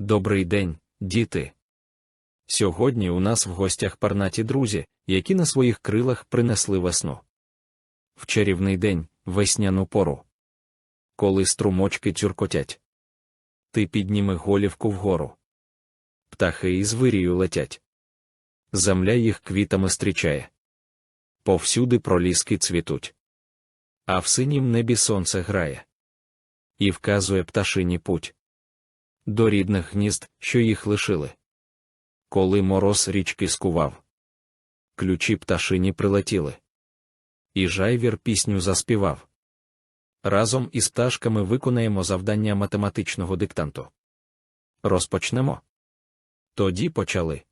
Добрий день, діти. Сьогодні у нас в гостях парнаті друзі, які на своїх крилах принесли весну. В чарівний день, весняну пору. Коли струмочки тюркотять. Ти підніми голівку вгору. Птахи із вирію летять. Земля їх квітами стрічає. Повсюди проліски цвітуть. А в синім небі сонце грає. І вказує пташині путь до рідних гнізд, що їх лишили. Коли мороз річки скував, ключі пташині прилетіли. І жайвір пісню заспівав. Разом із пташками виконаємо завдання математичного диктанту. Розпочнемо. Тоді почали.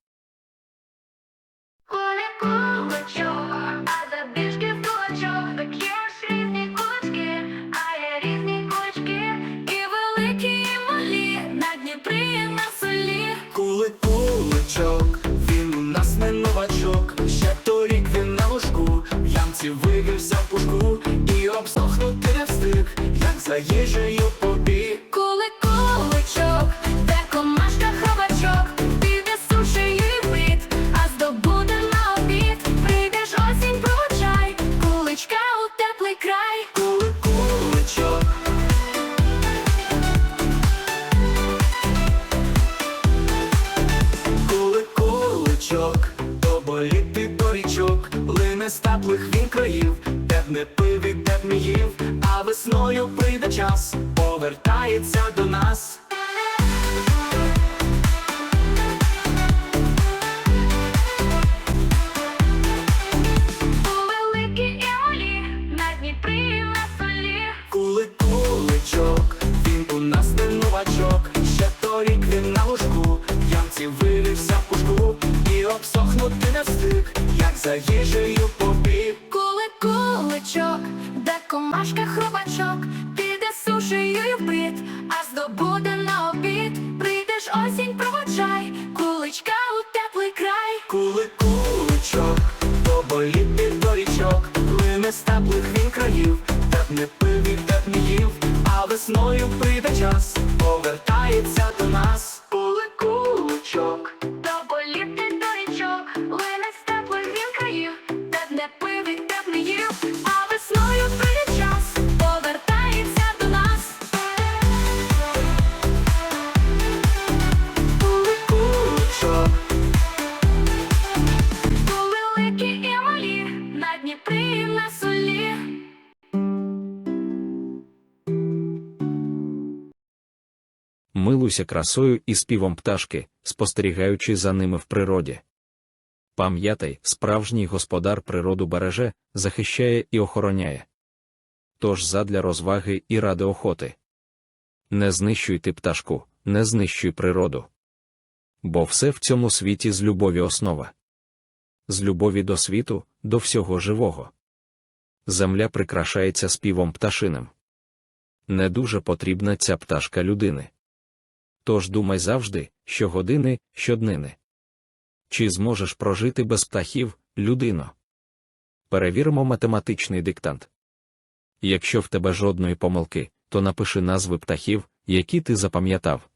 І селі. Кулик куличок, він у нас не новачок. Ще торік він на ложку, в ямці вивівся в пушку і обсохнути не встиг, як за теплих він країв, де б не пив і де б не їв, а весною прийде час, повертається до нас. Ямці вирився в пушку і обсохнути не встиг, як за їжею. Комашка хробачок, піде сушею вбит, а здобуде на обід, прийдеш осінь проводжай, куличка у теплий край. Кулик куличок, то боліти до річок, лине з теплих він країв, б не пив і б не їв, а весною прийде час, повертається до нас. Милуйся красою і співом пташки, спостерігаючи за ними в природі. Пам'ятай, справжній господар природу береже, захищає і охороняє. Тож задля розваги і ради охоти. Не знищуй ти пташку, не знищуй природу. Бо все в цьому світі з любові основа. З любові до світу, до всього живого. Земля прикрашається співом пташиним. Не дуже потрібна ця пташка людини. Тож думай завжди, щогодини, щоднини. Чи зможеш прожити без птахів, людино? Перевіримо математичний диктант. Якщо в тебе жодної помилки, то напиши назви птахів, які ти запам'ятав.